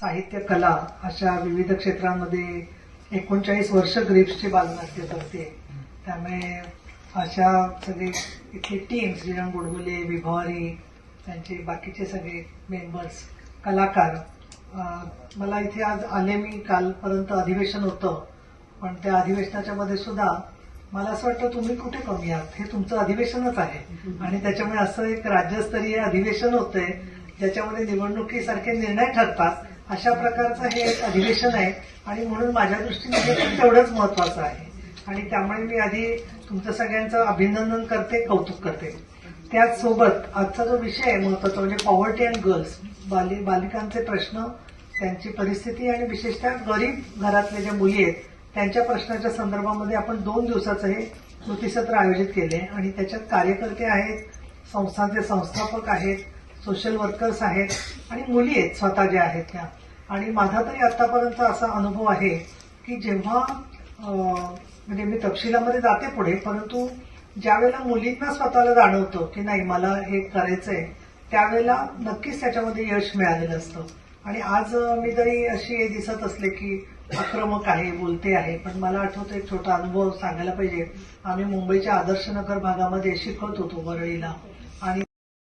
साहित्य कला अशा विविध क्षेत्रांमध्ये एकोणचाळीस वर्ष ग्रीप्सचे बालनाट्य करते त्यामुळे अशा सगळे इथली टीम्स श्रीराम गुडगुले विभावारी त्यांचे बाकीचे सगळे मेंबर्स कलाकार मला इथे आज आले मी कालपर्यंत अधिवेशन होतं. पण त्या अधिवेशनाच्या मध्ये सुद्धा मला असं वाटतं तुम्ही कुठे कमी आहात? हे तुमचं अधिवेशनच आहे. आणि त्याच्यामुळे असं एक राज्यस्तरीय अधिवेशन होतंय ज्याच्यामध्ये निवडणुकीसारखे निर्णय ठरतात. अशा प्रकारचं हे एक अधिवेशन आहे आणि म्हणून माझ्या दृष्टीने हे तेवढंच महत्वाचं आहे. आणि त्यामुळे मी आधी तुमचं सगळ्यांचं अभिनंदन करते कौतुक करते. त्याचसोबत आजचा जो विषय आहे महत्त्वाचा म्हणजे पॉवर्टी अँड गर्ल्स बाली बालिकांचे प्रश्न त्यांची परिस्थिती आणि विशेषतः गरीब घरातले ज्या मुली आहेत त्यांच्या प्रश्नाच्या संदर्भामध्ये आपण दोन दिवसाचं हे कृतीसत्र आयोजित केले आणि त्याच्यात कार्यकर्ते आहेत संस्थांचे संस्थापक आहेत सोशल वर्कर्स आहेत आणि मुली आहेत स्वतः ज्या आहेत त्या. आणि माझा तरी आतापर्यंत असा अनुभव आहे की जेव्हा म्हणजे मी तपशिलामध्ये जाते पुढे परंतु ज्यावेळेला मुलींना स्वतःला जाणवतं की नाही मला हे करायचंय त्यावेळेला नक्कीच त्याच्यामध्ये यश मिळालेलं असतं. आणि आज मी जरी अशी दिसत असले की आक्रमक आहे बोलते आहे पण मला आठवतं एक छोटा अनुभव सांगायला पाहिजे. आम्ही मुंबईच्या आदर्शनगर भागामध्ये शिकवत होतो वरळीला. आणि